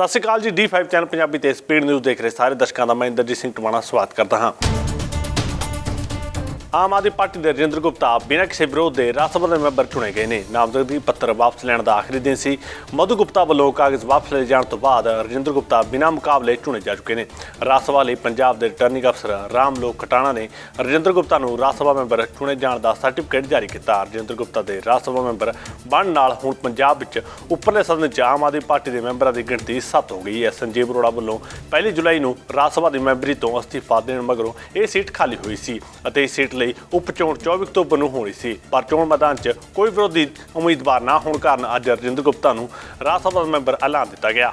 ਸਤਿ ਸ਼੍ਰੀ ਅਕਾਲ ਜੀ D5 channel Punjabi ਤੇ ਸਪੀਡ ਨਿਊਜ਼ ਦੇਖ ਰਹੇ ਸਾਰੇ ਦਰਸ਼ਕਾਂ ਦਾ, ਮੈਂ ਇੰਦਰਜੀਤ ਸਿੰਘ ਟਵਾਣਾ, ਸਵਾਗਤ ਕਰਦਾ ਹਾਂ। ਆਮ ਆਦਮੀ ਪਾਰਟੀ ਦੇ ਰਜਿੰਦਰ ਗੁਪਤਾ ਬਿਨਾਂ ਕਿਸੇ ਵਿਰੋਧ ਦੇ ਰਾਜ ਸਭਾ ਦੇ ਮੈਂਬਰ ਚੁਣੇ ਗਏ ਨੇ। ਨਾਮਜ਼ਦਗੀ ਪੱਤਰ ਵਾਪਸ ਲੈਣ ਦਾ ਆਖਰੀ ਦਿਨ ਸੀ। ਮਧੂ ਗੁਪਤਾ ਵੱਲੋਂ ਕਾਗਜ਼ ਵਾਪਸ ਲਏ ਜਾਣ ਤੋਂ ਬਾਅਦ ਰਜਿੰਦਰ ਗੁਪਤਾ ਬਿਨਾਂ ਮੁਕਾਬਲੇ ਚੁਣੇ ਜਾ ਚੁੱਕੇ ਨੇ। ਰਾਜ ਸਭਾ ਲਈ ਪੰਜਾਬ ਦੇ ਰਿਟਰਨਿੰਗ ਅਫਸਰ ਰਾਮ ਲੋਕ ਕਟਾਣਾ ਨੇ ਰਜਿੰਦਰ ਗੁਪਤਾ ਨੂੰ ਰਾਜ ਸਭਾ ਮੈਂਬਰ ਚੁਣੇ ਜਾਣ ਦਾ ਸਰਟੀਫਿਕੇਟ ਜਾਰੀ ਕੀਤਾ। ਰਜਿੰਦਰ ਗੁਪਤਾ ਦੇ ਰਾਜ ਸਭਾ ਮੈਂਬਰ ਬਣਨ ਨਾਲ ਹੁਣ ਪੰਜਾਬ ਵਿੱਚ ਉੱਪਰਲੇ ਸਦਨ 'ਚ ਆਮ ਆਦਮੀ ਪਾਰਟੀ ਦੇ ਮੈਂਬਰਾਂ ਦੀ ਗਿਣਤੀ 7 ਹੋ ਗਈ ਹੈ। ਸੰਜੀਵ ਅਰੋੜਾ ਵੱਲੋਂ ਪਹਿਲੀ ਜੁਲਾਈ ਨੂੰ ਰਾਜ ਸਭਾ ਦੀ ਮੈਂਬਰੀ ਤੋਂ ਅਸਤੀਫਾ ਦੇਣ ਮਗਰੋਂ ਇਹ ਸੀਟ ਖਾਲੀ ਹੋਈ ਸੀ ਅਤੇ ਇਹ ਸੀਟ ਲਈ ਉਪ ਚੋਣ 24 ਅਕਤੂਬਰ ਨੂੰ ਹੋਣੀ ਸੀ। ਪਰ ਚੋਣ ਮੈਦਾਨ 'ਚ ਕੋਈ ਵਿਰੋਧੀ ਉਮੀਦਵਾਰ ਨਾ ਹੋਣ ਕਾਰਨ ਅੱਜ ਰਜਿੰਦਰ ਗੁਪਤਾ ਨੂੰ ਰਾਜ ਸਭਾ ਦਾ ਮੈਂਬਰ ਐਲਾਨ ਦਿੱਤਾ ਗਿਆ।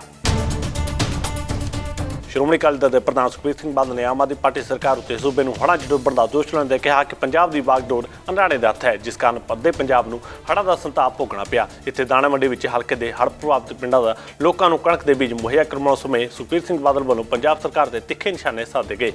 ਸ਼੍ਰੋਮਣੀ ਅਕਾਲੀ ਦਲ ਦੇ ਪ੍ਰਧਾਨ ਸੁਖਬੀਰ ਸਿੰਘ ਬਾਦਲ ਨੇ ਆਮ ਆਦਮੀ ਪਾਰਟੀ ਸਰਕਾਰ ਉੱਤੇ ਸੂਬੇ ਨੂੰ ਹੜ੍ਹਾਂ 'ਚ ਡੁੱਬਣ ਦਾ ਦੋਸ਼ ਲਾਉਂਦੇ ਕਿਹਾ ਕਿ ਪੰਜਾਬ ਦੀ ਬਾਗਡੋਰ ਅੰਧਾਣੇ ਦਾ ਹੱਥ ਹੈ, ਜਿਸ ਕਾਰਨ ਪੱਦੇ ਪੰਜਾਬ ਨੂੰ ਹੜ੍ਹਾਂ ਦਾ ਸੰਤਾਪ ਭੋਗਣਾ ਪਿਆ। ਇੱਥੇ ਦਾਣਾ ਮੰਡੀ ਵਿੱਚ ਹਲਕੇ ਦੇ ਹੜ੍ਹ ਪ੍ਰਭਾਵਿਤ ਪਿੰਡਾਂ ਦਾ ਲੋਕਾਂ ਨੂੰ ਕਣਕ ਦੇ ਬੀਜ ਮੁਹੱਈਆ ਕਰਵਾਉਣ ਸਮੇਂ ਸੁਖਬੀਰ ਸਿੰਘ ਬਾਦਲ ਵੱਲੋਂ ਪੰਜਾਬ ਸਰਕਾਰ ਦੇ ਤਿੱਖੇ ਨਿਸ਼ਾਨੇ ਸਾਧੇ ਗਏ।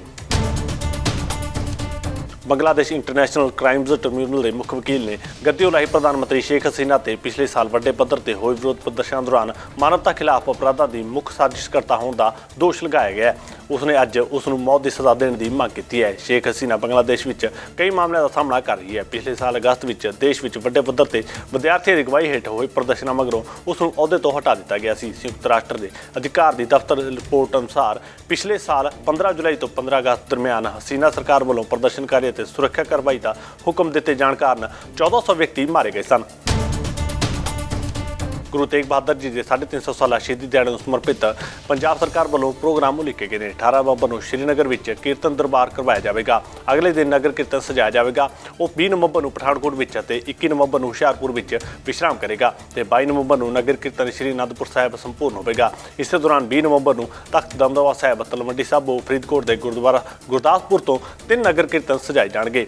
ਬੰਗਲਾਦੇਸ਼ ਇੰਟਰਨੈਸ਼ਨਲ ਕ੍ਰਾਈਮਜ਼ ਟ੍ਰਿਬਿਊਨਲ ਦੇ ਮੁੱਖ ਵਕੀਲ ਨੇ ਗੱਦੀ ਉਲਾਹੀ ਪ੍ਰਧਾਨ ਮੰਤਰੀ ਸ਼ੇਖ ਹਸੀਨਾ ਤੇ ਪਿਛਲੇ ਸਾਲ ਵੱਡੇ ਪੱਧਰ ਤੇ ਹੋਏ ਵਿਰੋਧ ਪ੍ਰਦਰਸ਼ਨਾਂ ਦੌਰਾਨ ਮਾਨਵਤਾ ਖਿਲਾਫ ਅਪਰਾਧਾਂ ਦੀ ਮੁੱਖ ਸਾਜ਼ਿਸ਼ਕਰਤਾ ਹੋਣ ਦਾ ਦੋਸ਼ ਲਗਾਇਆ ਗਿਆ ਹੈ। ਉਸਨੇ ਅੱਜ ਉਸ ਨੂੰ ਮੌਤ ਦੀ ਸਜ਼ਾ ਦੇਣ ਦੀ ਮੰਗ ਕੀਤੀ ਹੈ। ਸ਼ੇਖ ਹਸੀਨਾ ਬੰਗਲਾਦੇਸ਼ ਵਿੱਚ ਕਈ ਮਾਮਲਿਆਂ ਦਾ ਸਾਹਮਣਾ ਕਰ ਰਹੀ ਹੈ। ਪਿਛਲੇ ਸਾਲ ਅਗਸਤ ਵਿੱਚ ਦੇਸ਼ ਵਿੱਚ ਵੱਡੇ ਪੱਧਰ ਤੇ ਵਿਦਿਆਰਥੀਆਂ ਦੀ ਅਗਵਾਈ ਹੇਠ ਹੋਏ ਪ੍ਰਦਰਸ਼ਨਾਂ ਮਗਰੋਂ ਉਸ ਨੂੰ ਅਹੁਦੇ ਤੋਂ ਹਟਾ ਦਿੱਤਾ ਗਿਆ ਸੀ। ਸੰਯੁਕਤ ਰਾਸ਼ਟਰ ਦੇ ਅਧਿਕਾਰ ਦੀ ਦਫ਼ਤਰ ਰਿਪੋਰਟ ਅਨੁਸਾਰ ਪਿਛਲੇ ਸਾਲ 15 ਜੁਲਾਈ ਤੋਂ 15 ਅਗਸਤ ਦਰਮਿਆਨ ਹਸੀਨਾ ਸਰਕਾਰ ਵੱਲੋਂ ਪ੍ਰਦਰਸ਼ਨਕਾਰੀਆਂ ਤੇ ਸੁਰੱਖਿਆ ਕਾਰਵਾਈ ਦਾ ਹੁਕਮ ਦਿੱਤੇ ਜਾਣ ਕਾਰਨ 1400 ਵਿਅਕਤੀ ਮਾਰੇ ਗਏ ਸਨ। ਗੁਰੂ ਤੇਗ ਬਹਾਦਰ ਜੀ ਦੇ 350 ਸਾਲਾ ਸ਼ਹੀਦੀ ਦਿਹਾੜੇ ਨੂੰ ਸਮਰਪਿਤ ਪੰਜਾਬ ਸਰਕਾਰ ਵੱਲੋਂ ਪ੍ਰੋਗਰਾਮ ਉਲੀਕੇ ਗਏ ਨੇ। 18 ਨਵੰਬਰ ਨੂੰ ਸ਼੍ਰੀਨਗਰ ਵਿੱਚ ਕੀਰਤਨ ਦਰਬਾਰ ਕਰਵਾਇਆ ਜਾਵੇਗਾ। ਅਗਲੇ ਦਿਨ ਨਗਰ ਕੀਰਤਨ ਸਜਾਇਆ ਜਾਵੇਗਾ। ਉਹ 20 ਨਵੰਬਰ ਨੂੰ ਪਠਾਨਕੋਟ ਵਿੱਚ ਅਤੇ 21 ਨਵੰਬਰ ਨੂੰ ਹੁਸ਼ਿਆਰਪੁਰ ਵਿੱਚ ਵਿਸ਼ਰਾਮ ਕਰੇਗਾ ਤੇ 22 ਨਵੰਬਰ ਨੂੰ ਨਗਰ ਕੀਰਤਨ ਸ਼੍ਰੀ ਅਨੰਦਪੁਰ ਸਾਹਿਬ ਸੰਪੂਰਨ ਹੋਵੇਗਾ। ਇਸੇ ਦੌਰਾਨ 20 ਨਵੰਬਰ ਨੂੰ ਤਖਤ ਦਮਦਮਾ ਸਾਹਿਬ ਤਲਵੰਡੀ ਸਾਬੋ ਫਰੀਦਕੋਟ ਦੇ ਗੁਰਦੁਆਰਾ ਗੁਰਦਾਸਪੁਰ ਤੋਂ ਤਿੰਨ ਨਗਰ ਕੀਰਤਨ ਸਜਾਏ ਜਾਣਗੇ।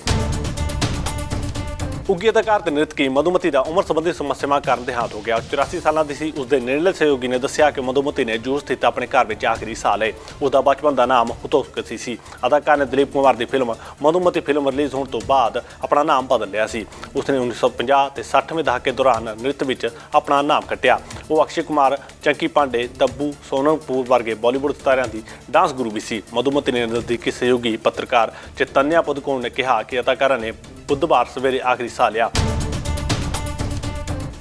ਉੱਗੀ ਅਦਾਕਾਰ ਤੇ ਨ੍ਰਿਤਕੀ ਮਧੂਮਤੀ ਦਾ ਉਮਰ ਸੰਬੰਧੀ ਸਮੱਸਿਆਵਾਂ ਕਾਰਨ ਦੇਹਾਂਤ ਹੋ ਗਿਆ। ਉਹ 84 ਸਾਲਾਂ ਦੀ ਸੀ ਉਸ ਦੇ ਨੇੜਲੇ ਸਹਿਯੋਗੀ ਨੇ ਦੱਸਿਆ ਕਿ ਮਧੂਮਤੀ ਨੇ ਜੂਸ ਸਥਿਤ ਆਪਣੇ ਘਰ ਵਿੱਚ ਆਖਰੀ ਸਾਹ ਲਏ। ਉਸ ਦਾ ਬਚਪਨ ਦਾ ਨਾਮ ਹੁਤੋਕਸੀ ਸੀ ਅਦਾਕਾਰ ਨੇ ਦਲੀਪ ਕੁਮਾਰ ਦੀ ਫਿਲਮ ਮਧੂਮਤੀ ਫਿਲਮ ਰਿਲੀਜ਼ ਹੋਣ ਤੋਂ ਬਾਅਦ ਆਪਣਾ ਨਾਮ ਬਦਲ ਲਿਆ ਸੀ। ਉਸ ਨੇ 1950 ਤੇ 60ਵੇਂ ਦਹਾਕੇ ਦੌਰਾਨ ਨ੍ਰਿਤ ਵਿੱਚ ਆਪਣਾ ਨਾਮ ਕੱਟਿਆ। ਉਹ ਅਕਸ਼ੇ ਕੁਮਾਰ, ਚੰਕੀ ਪਾਂਡੇ ਤੱਬੂ ਸੋਨਮ ਕਪੂਰ ਵਰਗੇ ਬਾਲੀਵੁੱਡ ਸਿਤਾਰਿਆਂ ਦੀ ਡਾਂਸ ਗੁਰੂ ਵੀ ਸੀ। ਮਧੂਮਤੀ ਨੇ ਨਜ਼ਦੀਕੀ ਸਹਿਯੋਗੀ ਪੱਤਰਕਾਰ ਚੇਤਨਿਆ ਪੁਦਕੋਣ ਨੇ ਕਿਹਾ ਕਿ ਅਦਾਕਾਰਾ ਨੇ ਬੁੱਧਵਾਰ ਸਵੇਰੇ ਆਖਰੀ ਸਾਹ ਲਿਆ।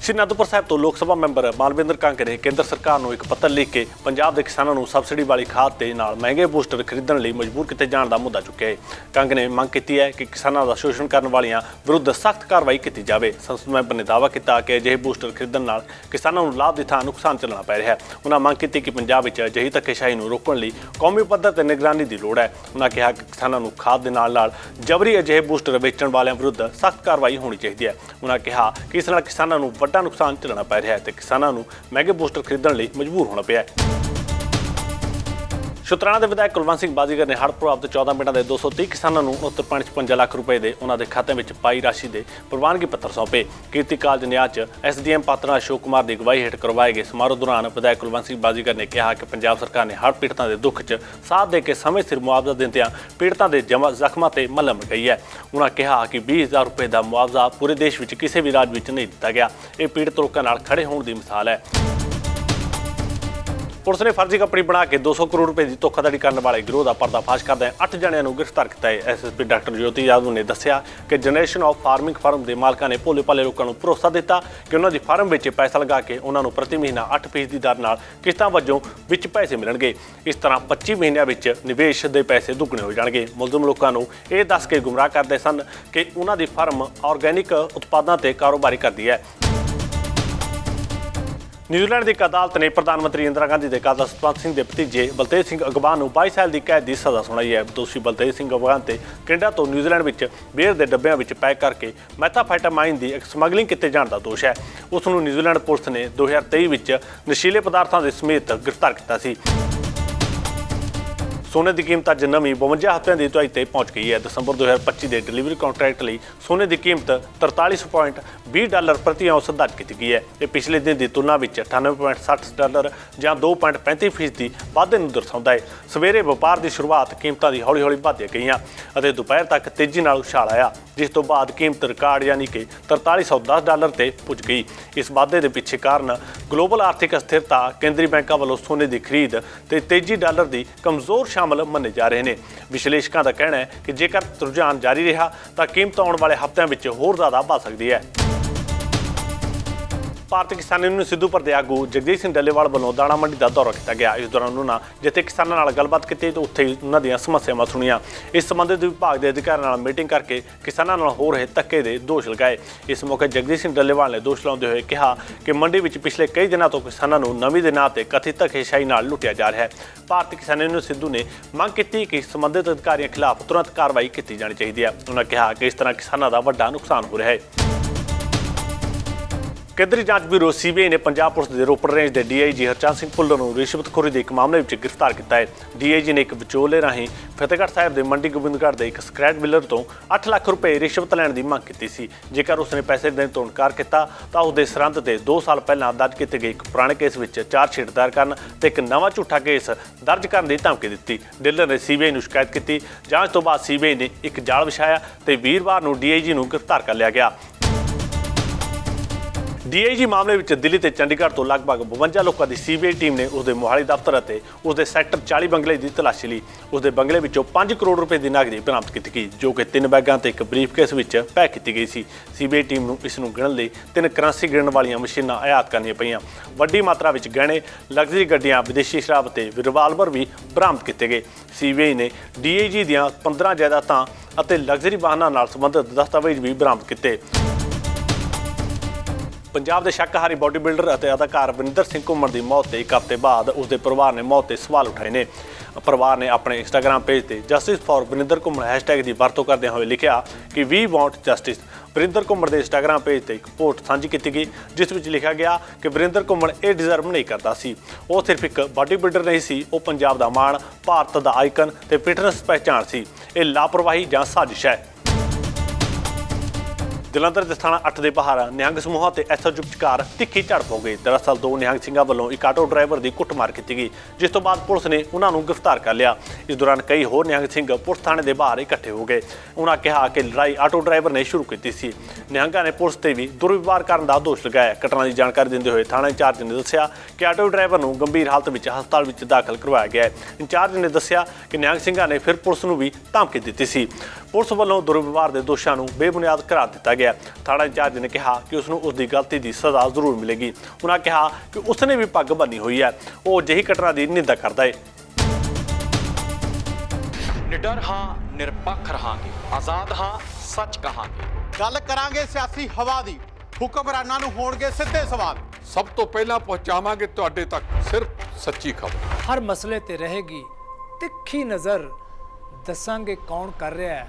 ਸ਼੍ਰੀ ਅਨੰਦਪੁਰ ਸਾਹਿਬ ਤੋਂ ਲੋਕ ਸਭਾ ਮੈਂਬਰ ਮਾਲਵਿੰਦਰ ਕੰਗ ਨੇ ਕੇਂਦਰ ਸਰਕਾਰ ਨੂੰ ਇੱਕ ਪੱਤਰ ਲਿਖ ਕੇ ਪੰਜਾਬ ਦੇ ਕਿਸਾਨਾਂ ਨੂੰ ਸਬਸਿਡੀ ਵਾਲੀ ਖਾਦ ਤੇ ਨਾਲ ਮਹਿੰਗੇ ਬੂਸਟਰ ਖਰੀਦਣ ਲਈ ਮਜਬੂਰ ਕੀਤੇ ਜਾਣ ਦਾ ਮੁੱਦਾ ਚੁੱਕਿਆ ਹੈ। ਕੰਗ ਨੇ ਮੰਗ ਕੀਤੀ ਹੈ ਕਿ ਕਿਸਾਨਾਂ ਦਾ ਸ਼ੋਸ਼ਣ ਕਰਨ ਵਾਲਿਆਂ ਵਿਰੁੱਧ ਸਖਤ ਕਾਰਵਾਈ ਕੀਤੀ ਜਾਵੇ। ਸੰਸਦ ਮੈਂਬਰ ਨੇ ਦਾਅਵਾ ਕੀਤਾ ਕਿ ਅਜਿਹੇ ਬੂਸਟਰ ਖਰੀਦਣ ਨਾਲ ਕਿਸਾਨਾਂ ਨੂੰ ਲਾਭ ਦੀ ਥਾਂ ਨੁਕਸਾਨ ਚੱਲਣਾ ਪੈ ਰਿਹਾ ਹੈ। ਉਹਨਾਂ ਮੰਗ ਕੀਤੀ ਕਿ ਪੰਜਾਬ ਵਿੱਚ ਅਜਿਹੀ ਧੱਕੇਸ਼ਾਹੀ ਨੂੰ ਰੋਕਣ ਲਈ ਕੌਮੀ ਪੱਧਰ ਤੇ ਨਿਗਰਾਨੀ ਦੀ ਲੋੜ ਹੈ। ਉਹਨਾਂ ਕਿਹਾ ਕਿ ਕਿਸਾਨਾਂ ਨੂੰ ਖਾਦ ਦੇ ਨਾਲ ਨਾਲ ਜਬਰੀ ਅਜਿਹੇ ਬੂਸਟਰ ਵੇਚਣ ਵਾਲਿਆਂ ਵਿਰੁੱਧ ਸਖਤ ਕਾਰਵਾਈ ਹੋਣੀ ਚਾਹੀਦੀ ਹੈ। ਉਹਨਾਂ ਕਿਹਾ ਕਿ ਇਸ ਨਾਲ ਕਿਸਾਨਾਂ ਨੂੰ ਵੱਡਾ ਨੁਕਸਾਨ ਝੱਲਣਾ ਪੈ ਰਿਹਾ ਹੈ ਤੇ ਕਿਸਾਨਾਂ ਨੂੰ ਮਹਿੰਗੇ ਬੂਸਟਰ ਖਰੀਦਣ ਲਈ ਮਜਬੂਰ ਹੋਣਾ ਪਿਆ ਹੈ। ਸ਼ੁਤਰਾਣਾ ਦੇ ਵਿਧਾਇਕ ਕੁਲਵੰਤ ਸਿੰਘ ਬਾਜੀਗਰ ਨੇ ਹੜ੍ਹ ਪ੍ਰਭਾਵਿਤ 14 ਪਿੰਡਾਂ ਦੇ 230 ਕਿਸਾਨਾਂ ਨੂੰ 69.55 ਲੱਖ ਰੁਪਏ ਦੇ ਉਹਨਾਂ ਦੇ ਖਾਤਿਆਂ ਵਿੱਚ ਪਾਈ ਰਾਸ਼ੀ ਦੇ ਪ੍ਰਵਾਨਗੀ ਪੱਤਰ ਸੌਂਪੇ। ਕੀਰਤੀ ਕਾਲਜ ਨਿਆਂ 'ਚ ਐਸਡੀਐਮ ਪਾਤਰਾ ਅਸ਼ੋਕ ਕੁਮਾਰ ਦੀ ਅਗਵਾਈ ਹੇਠ ਕਰਵਾਏ ਗਏ ਸਮਾਰੋਹ ਦੌਰਾਨ ਵਿਧਾਇਕ ਕੁਲਵੰਤ ਸਿੰਘ ਬਾਜੀਗਰ ਨੇ ਕਿਹਾ ਕਿ ਪੰਜਾਬ ਸਰਕਾਰ ਨੇ ਹੜ੍ਹ ਪੀੜਤਾਂ ਦੇ ਦੁੱਖ 'ਚ ਸਾਥ ਦੇ ਕੇ ਸਮੇਂ ਸਿਰ ਮੁਆਵਜ਼ਾ ਦਿੰਦਿਆਂ ਪੀੜਤਾਂ ਦੇ ਜਮਾ ਜ਼ਖਮਾਂ ਤੇ ਮਲਮ ਗਈ ਹੈ। ਉਹਨਾਂ ਕਿਹਾ ਕਿ 20000 ਰੁਪਏ ਦਾ ਮੁਆਵਜ਼ਾ ਪੂਰੇ ਦੇਸ਼ ਵਿੱਚ ਕਿਸੇ ਵੀ ਰਾਜ ਵਿੱਚ ਨਹੀਂ ਦਿੱਤਾ ਗਿਆ। ਇਹ ਪੀੜਤ ਲੋਕਾਂ ਨਾਲ ਖੜੇ ਹੋਣ ਦੀ ਮਿਸਾਲ ਹੈ। ਪੁਲਿਸ ਨੇ ਫਰਜ਼ੀ ਕੰਪਨੀ ਬਣਾ ਕੇ 200 ਕਰੋੜ ਰੁਪਏ ਦੀ ਧੋਖਾਧੜੀ ਕਰਨ ਵਾਲੇ ਗਿਰੋਹ ਦਾ ਪਰਦਾਫਾਸ਼ ਕਰਦਿਆਂ 8 ਜਣਿਆਂ ਨੂੰ ਗ੍ਰਿਫਤਾਰ ਕੀਤਾ ਹੈ। ਐਸਐਸਪੀ ਡਾਕਟਰ ਜੋਤੀ ਯਾਦਵ ਨੇ ਦੱਸਿਆ ਕਿ ਜਨਰੇਸ਼ਨ ਆਫ ਫਾਰਮਿੰਗ ਫਰਮ ਦੇ ਮਾਲਕਾਂ ਨੇ ਭੋਲੇ ਭਾਲੇ ਲੋਕਾਂ ਨੂੰ ਭਰੋਸਾ ਦਿੱਤਾ ਕਿ ਉਹਨਾਂ ਦੀ ਫਾਰਮ ਵਿੱਚ ਪੈਸਾ ਲਗਾ ਕੇ ਉਹਨਾਂ ਨੂੰ ਪ੍ਰਤੀ ਮਹੀਨਾ 8% ਦੀ ਦਰ ਨਾਲ ਕਿਸ਼ਤਾਂ ਵਜੋਂ ਵਿੱਚ ਪੈਸੇ ਮਿਲਣਗੇ। ਇਸ ਤਰ੍ਹਾਂ 25 ਮਹੀਨਿਆਂ ਵਿੱਚ ਨਿਵੇਸ਼ ਦੇ ਪੈਸੇ ਦੁੱਗਣੇ ਹੋ ਜਾਣਗੇ। ਮੁਲਜ਼ਮ ਲੋਕਾਂ ਨੂੰ ਇਹ ਦੱਸ ਕੇ ਗੁੰਮਰਾਹ ਕਰਦੇ ਸਨ ਕਿ ਉਹਨਾਂ ਦੀ ਫਰਮ ਆਰਗੈਨਿਕ ਉਤਪਾਦਾਂ ਤੇ ਕਾਰੋਬਾਰੀ ਕਰਦੀ ਹੈ। ਨਿਊਜ਼ੀਲੈਂਡ ਦੀ ਇੱਕ ਅਦਾਲਤ ਨੇ ਪ੍ਰਧਾਨ ਮੰਤਰੀ ਇੰਦਰਾ ਗਾਂਧੀ ਦੇ ਕਾਦਾ ਸਤਵੰਤ ਸਿੰਘ ਦੇ ਭਤੀਜੇ ਬਲਤੇਜ ਸਿੰਘ ਅਗਵਾਨ ਨੂੰ 22 ਸਾਲ ਦੀ ਕੈਦ ਦੀ ਸਜ਼ਾ ਸੁਣਾਈ ਹੈ। ਦੋਸ਼ੀ ਬਲਤੇਜ ਸਿੰਘ ਅਗਵਾਨ ਤੇ ਕੈਨੇਡਾ ਤੋਂ ਨਿਊਜ਼ੀਲੈਂਡ ਵਿੱਚ ਬੀਅਰ ਦੇ ਡੱਬਿਆਂ ਵਿੱਚ ਪੈਕ ਕਰਕੇ ਮੈਥਾਫੈਟਾਮਾਈਨ ਦੀ ਇੱਕ ਸਮਗਲਿੰਗ ਕੀਤੇ ਜਾਣ ਦਾ ਦੋਸ਼ ਹੈ। ਉਸ ਨੂੰ ਨਿਊਜ਼ੀਲੈਂਡ ਪੁਲਿਸ ਨੇ 2023 ਵਿੱਚ ਨਸ਼ੀਲੇ ਪਦਾਰਥਾਂ ਦੇ ਸਮੇਤ ਗ੍ਰਿਫਤਾਰ ਕੀਤਾ ਸੀ। ਸੋਨੇ ਦੀ ਕੀਮਤ ਅੱਜ ਨਵੀਂ 52 ਹਫ਼ਤਿਆਂ ਦੀ ਉਚਾਈ ਤੇ ਪਹੁੰਚ ਗਈ ਹੈ। ਦਸੰਬਰ 2025 ਦੇ ਡਿਲੀਵਰੀ ਕੰਟਰੈਕਟ ਲਈ ਸੋਨੇ ਦੀ ਕੀਮਤ 43.20 ਡਾਲਰ ਪ੍ਰਤੀ ਔਂਸ ਦਰਜ ਕੀਤੀ ਗਈ ਹੈ ਇਹ ਪਿਛਲੇ ਦਿਨ ਦੀ ਤੁਲਨਾ ਵਿੱਚ 98.60 ਡਾਲਰ ਜਾਂ 2.35% ਫੀਸਦੀ ਵਾਧੇ ਨੂੰ ਦਰਸਾਉਂਦਾ ਹੈ। ਸਵੇਰੇ ਵਪਾਰ ਦੀ ਸ਼ੁਰੂਆਤ ਕੀਮਤਾਂ ਦੀ ਹੌਲੀ-ਹੌਲੀ ਵਧਦੀਆਂ ਗਈਆਂ ਅਤੇ ਦੁਪਹਿਰ ਤੱਕ ਤੇਜ਼ੀ ਨਾਲ ਉਛਾਲ ਆਇਆ, ਜਿਸ ਤੋਂ ਬਾਅਦ ਕੀਮਤ ਰਿਕਾਰਡ ਯਾਨੀ ਕਿ 4310 ਡਾਲਰ ਤੇ ਪੁੱਜ ਗਈ। ਇਸ ਵਾਧੇ ਦੇ ਪਿੱਛੇ ਕਾਰਨ ਗਲੋਬਲ ਆਰਥਿਕ ਅਸਥਿਰਤਾ, ਕੇਂਦਰੀ ਬੈਂਕਾਂ ਵੱਲੋਂ ਸੋਨੇ ਦੀ ਖਰੀਦ ਤੇ ਤੇਜ਼ੀ ਡਾਲਰ ਦੀ ਕਮਜ਼ੋਰ ਸ਼ਾਮਲ ਮੰਨੇ ਜਾ ਰਹੇ ਨੇ। ਵਿਸ਼ਲੇਸ਼ਕਾਂ ਦਾ ਕਹਿਣਾ ਹੈ ਕਿ ਜੇਕਰ ਰੁਝਾਨ ਜਾਰੀ ਰਿਹਾ ਤਾਂ ਕੀਮਤ ਆਉਣ ਵਾਲੇ ਹਫ਼ਤਿਆਂ ਵਿੱਚ ਹੋਰ ਜ਼ਿਆਦਾ ਵੱਧ ਸਕਦੀ ਹੈ। ਭਾਰਤੀ ਕਿਸਾਨ ਯੂਨੀਅਨ ਸਿੱਧੂ ਸਿੱਧੂਪੁਰ ਦੇ ਆਗੂ ਜਗਦੀਸ਼ ਸਿੰਘ ਡੱਲੇਵਾਲ ਵੱਲੋਂ ਦਾਣਾ ਮੰਡੀ ਦਾ ਦੌਰਾ ਕੀਤਾ ਗਿਆ। ਇਸ ਦੌਰਾਨ ਉਹਨਾਂ ਜਿੱਥੇ ਕਿਸਾਨਾਂ ਨਾਲ ਗੱਲਬਾਤ ਕੀਤੀ ਤਾਂ ਉੱਥੇ ਹੀ ਉਹਨਾਂ ਦੀਆਂ ਸਮੱਸਿਆਵਾਂ ਸੁਣੀਆਂ। ਇਸ ਸੰਬੰਧਿਤ ਵਿਭਾਗ ਦੇ ਅਧਿਕਾਰੀਆਂ ਨਾਲ ਮੀਟਿੰਗ ਕਰਕੇ ਕਿਸਾਨਾਂ ਨਾਲ ਹੋ ਰਹੇ ਧੱਕੇ ਦੇ ਦੋਸ਼ ਲਗਾਏ। ਇਸ ਮੌਕੇ ਜਗਦੀਸ਼ ਸਿੰਘ ਡੱਲੇਵਾਲ ਨੇ ਦੋਸ਼ ਲਾਉਂਦੇ ਹੋਏ ਕਿਹਾ ਕਿ ਮੰਡੀ ਵਿੱਚ ਪਿਛਲੇ ਕਈ ਦਿਨਾਂ ਤੋਂ ਕਿਸਾਨਾਂ ਨੂੰ ਨਵੀਂ ਦੇ ਨਾਂ ਤੇ ਕਥਿਤ ਧੱਕੇਸ਼ਾਹੀ ਨਾਲ ਲੁੱਟਿਆ ਜਾ ਰਿਹਾ ਹੈ। ਭਾਰਤੀ ਕਿਸਾਨ ਯੂਨੀਅਨ ਸਿੱਧੂ ਨੇ ਮੰਗ ਕੀਤੀ ਕਿ ਸੰਬੰਧਿਤ ਅਧਿਕਾਰੀਆਂ ਖਿਲਾਫ ਤੁਰੰਤ ਕਾਰਵਾਈ ਕੀਤੀ ਜਾਣੀ ਚਾਹੀਦੀ ਹੈ। ਉਹਨਾਂ ਕਿਹਾ ਕਿ ਇਸ ਤਰ੍ਹਾਂ ਕਿਸਾਨਾਂ ਦਾ ਵੱਡਾ ਨੁਕਸਾਨ ਹੋ ਰਿਹਾ ਹੈ। ਕੇਂਦਰੀ ਜਾਂਚ ਬਿਊਰੋ ਸੀਬੀਆਈ ਨੇ ਪੰਜਾਬ ਪੁਲਿਸ ਦੇ ਰੋਪੜ ਰੇਂਜ ਦੇ ਡੀਆਈਜੀ ਹਰਚੰਦ ਸਿੰਘ ਭੁੱਲਰ ਨੂੰ ਰਿਸ਼ਵਤਖੋਰੀ ਦੇ ਇੱਕ ਮਾਮਲੇ ਵਿੱਚ ਗ੍ਰਿਫਤਾਰ ਕੀਤਾ ਹੈ। ਡੀਆਈਜੀ ਨੇ ਇੱਕ ਵਿਚੋਲੇ ਰਾਹੀਂ ਫਤਿਹਗੜ੍ਹ ਸਾਹਿਬ ਦੇ ਮੰਡੀ ਗੋਬਿੰਦਗੜ੍ਹ ਦੇ ਇੱਕ ਸਕ੍ਰੈਚ ਬਿਲਰ ਤੋਂ 8 ਲੱਖ ਰੁਪਏ ਰਿਸ਼ਵਤ ਲੈਣ ਦੀ ਮੰਗ ਕੀਤੀ ਸੀ। ਜੇਕਰ ਉਸਨੇ ਪੈਸੇ ਦੇਣ ਤੋਂ ਇਨਕਾਰ ਕੀਤਾ, ਤਾਂ ਉਸ ਦੇ ਸਰਹੰਦ ਤੇ 2 ਸਾਲ ਪਹਿਲਾਂ ਦਰਜ ਕੀਤੇ ਗਏ ਇੱਕ ਪੁਰਾਣੇ ਕੇਸ ਵਿੱਚ ਚਾਰ ਛੇੜ ਦਾਇਰ ਕਰਨ ਤੇ ਇੱਕ ਨਵਾਂ ਝੂਠਾ ਕੇਸ ਦਰਜ ਕਰਨ ਦੀ ਧਮਕੀ ਦਿੱਤੀ। ਡੀਲਰ ਨੇ ਸੀਬੀਆਈ ਨੂੰ ਸ਼ਿਕਾਇਤ ਕੀਤੀ। ਜਾਂਚ ਤੋਂ ਬਾਅਦ ਸੀਬੀਆਈ ਨੇ ਇੱਕ ਜਾਲ ਵਿਛਾਇਆ ਤੇ ਵੀਰਵਾਰ ਨੂੰ ਡੀਆਈਜੀ ਨੂੰ ਗ੍ਰਿਫਤਾਰ ਕਰ ਲਿਆ ਗਿਆ। ਡੀਆਈਜੀ ਮਾਮਲੇ ਵਿੱਚ ਦਿੱਲੀ ਤੇ ਚੰਡੀਗੜ੍ਹ ਤੋਂ ਲਗਭਗ 52 ਲੋਕਾਂ ਦੀ ਸੀਬੀਆਈ ਟੀਮ ਨੇ ਉਸਦੇ ਮੋਹਾਲੀ ਦਫ਼ਤਰ ਅਤੇ ਉਸਦੇ ਸੈਕਟਰ 40 ਬੰਗਲੇ ਦੀ ਤਲਾਸ਼ੀ ਲਈ ਉਸਦੇ ਬੰਗਲੇ ਵਿੱਚੋਂ 5 ਕਰੋੜ ਰੁਪਏ ਦੀ ਨਕਦੀ ਬਰਾਮਦ ਕੀਤੀ ਗਈ, ਜੋ ਕਿ ਤਿੰਨ ਬੈਗਾਂ ਤੇ ਇੱਕ ਬਰੀਫਕੇਸ ਵਿੱਚ ਪੈਕ ਕੀਤੀ ਗਈ ਸੀ। ਸੀਬੀਆਈ ਟੀਮ ਨੂੰ ਇਸ ਨੂੰ ਗਿਣਨ ਲਈ ਤਿੰਨ ਕਰੰਸੀ ਗਿਣਨ ਵਾਲੀਆਂ ਮਸ਼ੀਨਾਂ ਆਯਾਤ ਕਰਨੀਆਂ ਪਈਆਂ। ਵੱਡੀ ਮਾਤਰਾ ਵਿੱਚ ਗਹਿਣੇ, ਲਗਜ਼ਰੀ ਗੱਡੀਆਂ, ਵਿਦੇਸ਼ੀ ਸ਼ਰਾਬ ਤੇ ਰਿਵਾਲਵਰ ਵੀ ਬਰਾਮਦ ਕੀਤੇ ਗਏ। ਸੀਬੀਆਈ ਨੇ ਡੀਆਈਜੀ ਦੀਆਂ 15 ਜਾਇਦਾਦਾਂ ਅਤੇ ਲਗਜ਼ਰੀ ਵਾਹਨਾਂ ਨਾਲ ਸੰਬੰਧਿਤ ਦਸਤਾਵੇਜ਼ ਵੀ ਬਰਾਮਦ ਕੀਤੇ। ਪੰਜਾਬ ਦੇ ਸ਼ੱਕਹਾਰੀ ਬਾਡੀ ਬਿਲਡਰ ਅਤੇ ਅਦਾਕਾਰ ਵਿੰਦਰ ਸਿੰਘ ਘੁੰਮਣ ਦੀ ਮੌਤ 'ਤੇ ਇੱਕ ਹਫ਼ਤੇ ਬਾਅਦ ਉਸ ਦੇ ਪਰਿਵਾਰ ਨੇ ਮੌਤ ਤੇ ਸਵਾਲ ਉਠਾਏ ਨੇ। ਪਰਿਵਾਰ ਨੇ ਆਪਣੇ ਇੰਸਟਾਗ੍ਰam ਪੇਜ ਤੇ justice for Vinindar Ghuman hashtag ਦੀ ਵਰਤੋਂ ਕਰਦਿਆਂ ਹੋਏ ਲਿਖਿਆ ਕਿ ਵੀ ਵਾਂਟ ਜਸਟਿਸ ਵਰਿੰਦਰ ਘੁੰਮਣ ਦੇ ਇੰਸਟਾਗ੍ਰam ਪੇਜ ਤੇ ਇੱਕ ਪੋਸਟ ਸਾਂਝੀ ਕੀਤੀ ਗਈ, ਜਿਸ ਵਿੱਚ ਲਿਖਿਆ ਗਿਆ ਕਿ ਵਰਿੰਦਰ ਘੁੰਮਣ ਇਹ ਡਿਜ਼ਰਵ ਨਹੀਂ ਕਰਦਾ ਸੀ। ਉਹ ਸਿਰਫ ਇੱਕ ਬਾਡੀ ਬਿਲਡਰ ਨਹੀਂ ਸੀ, ਉਹ ਪੰਜਾਬ ਦਾ ਮਾਣ, ਭਾਰਤ ਦਾ ਆਈਕਨ ਤੇ ਫਿਟਨੈਸ ਪਹਿਚਾਣ ਸੀ। ਇਹ ਲਾਪਰਵਾਹੀ ਜਾਂ ਸਾਜ਼ਿਸ਼ ਹੈ। ਜਲੰਧਰ ਦੇ ਥਾਣਾ 8 ਦੇ ਬਾਹਰ ਨਿਹੰਗ ਸਮੂਹਾਂ ਤੇ ਐਸਐਚਓ ਵਿਚਕਾਰ ਤਿੱਖੀ ਝੜਪ ਹੋ ਗਈ। ਦਰਅਸਲ ਦੋ ਨਿਹੰਗ ਸਿੰਘਾਂ ਵੱਲੋਂ ਇੱਕ ਆਟੋ ਡਰਾਈਵਰ ਦੀ ਕੁੱਟਮਾਰ ਕੀਤੀ ਗਈ, ਜਿਸ ਤੋਂ ਬਾਅਦ ਪੁਲਿਸ ਨੇ ਉਹਨਾਂ ਨੂੰ ਗ੍ਰਿਫਤਾਰ ਕਰ ਲਿਆ। ਇਸ ਦੌਰਾਨ ਕਈ ਹੋਰ ਨਿਹੰਗ ਸਿੰਘ ਪੁਲਿਸ ਥਾਣੇ ਦੇ ਬਾਹਰ ਇਕੱਠੇ ਹੋ ਗਏ। ਉਹਨਾਂ ਕਿਹਾ ਕਿ ਲੜਾਈ ਆਟੋ ਡਰਾਈਵਰ ਨੇ ਸ਼ੁਰੂ ਕੀਤੀ ਸੀ। ਨਿਹੰਗਾਂ ਨੇ ਪੁਲਿਸ ਤੇ ਵੀ ਦੁਰਵਿਵਹਾਰ ਕਰਨ ਦਾ ਦੋਸ਼ ਲਗਾਇਆ। ਘਟਨਾ ਦੀ ਜਾਣਕਾਰੀ ਦਿੰਦੇ ਹੋਏ ਥਾਣਾ ਇੰਚਾਰਜ ਨੇ ਦੱਸਿਆ ਕਿ ਆਟੋ ਡਰਾਈਵਰ ਨੂੰ ਗੰਭੀਰ ਹਾਲਤ ਵਿੱਚ ਹਸਪਤਾਲ ਵਿੱਚ ਦਾਖਲ ਕਰਵਾਇਆ ਗਿਆ ਹੈ। ਇੰਚਾਰਜ ਨੇ ਦੱਸਿਆ ਕਿ ਨਿਹੰਗ ਸਿੰਘਾਂ ਨੇ ਫਿਰ ਪੁਲਿਸ ਨੂੰ ਵੀ ਧਮਕੀ ਦਿੱਤੀ ਸੀ। ਪੁਲਿਸ ਵੱਲੋਂ ਦੁਰਵਿਵਹਾਰ ਦੇ ਦੋਸ਼ਾਂ ਨੂੰ ਬੇਬੁਨਿਆਦ ਕਰਾਰ ਦਿੱਤਾ ਗਿਆ। ਥਾਣਾ ਇੰਚਾਰਜ ਨੇ ਕਿਹਾ ਕਿ ਉਸ ਨੂੰ ਉਸ ਦੀ ਗਲਤੀ ਦੀ ਸਜ਼ਾ ਜ਼ਰੂਰ ਮਿਲੇਗੀ। ਉਹਨਾਂ ਕਿਹਾ ਕਿ ਉਸਨੇ ਵੀ ਪੱਗ ਬੰਨੀ ਹੋਈ ਹੈ। ਉਹ ਅਜਿਹੀ ਘਟਨਾ ਦੀ ਨਿੰਦਾ ਕਰਦਾ ਹੈ ਨਿਡਰ ਹਾਂ ਨਿਰਪੱਖ ਰਹਾਂਗੇ। ਆਜ਼ਾਦ ਹਾਂ ਸੱਚ ਕਹਾਂਗੇ। ਗੱਲ ਕਰਾਂਗੇ ਸਿਆਸੀ ਹਵਾ ਦੀ। ਹੁਕਮਰਾਨਾਂ ਨੂੰ ਹੋਣਗੇ ਸਿੱਧੇ ਸਵਾਲ। ਸਭ ਤੋਂ ਪਹਿਲਾਂ ਪਹੁੰਚਾਵਾਂਗੇ ਤੁਹਾਡੇ ਤੱਕ ਸਿਰਫ ਸੱਚੀ ਖਬਰ। ਹਰ ਮਸਲੇ ਤੇ ਰਹੇਗੀ ਤਿੱਖੀ ਨਜ਼ਰ। ਦੱਸਾਂਗੇ ਕੌਣ ਕਰ ਰਿਹਾ ਹੈ।